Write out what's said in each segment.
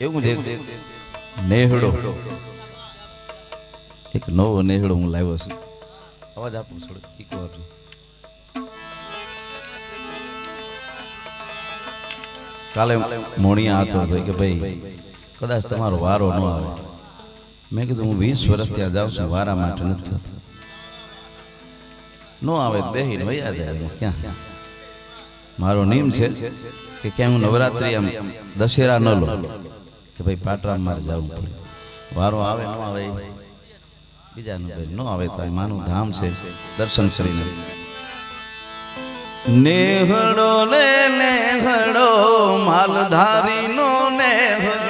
એવું છે નેહડો. એક નવો નેહડો હું લાવ્યો છું. અવાજ આપો થોડો એક વાર. કાલે મોણિયા હતો ભાઈ કે ભાઈ. કદાચ તમારો વારો ન આવે. મેં કીધું હું વીસ વર્ષ ત્યાં જાઉં છું વારા માટે નથી થતું. ન આવે બે બેહીને વયા જાય ક્યાં? મારો નિયમ છે કે ક્યાં હું નવરાત્રી આમ દશેરા ન લો. કે ભાઈ પાટરામ મારે જવું પડે. વારો આવે, ન આવે બીજાનું ભાઈ ન આવે તો માનું ધામ છે, દર્શન કરીને. નેહડો ને નેહડો માલધારી નો નેહડો નેહડો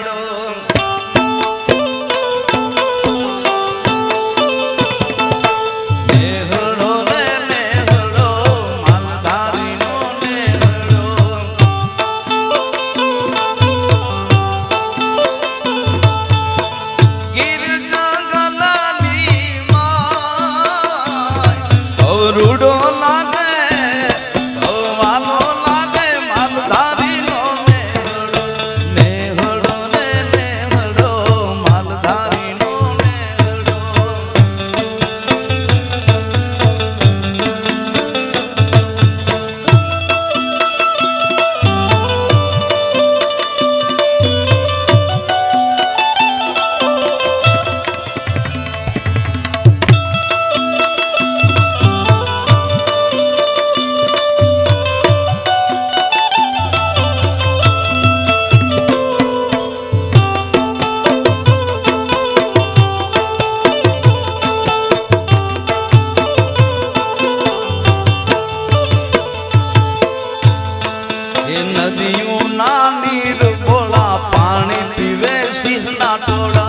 નીર બોળા પાણી પીવે સિંહના ટોળા.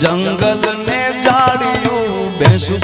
જંગલ ને જાડ્યું ભેંસું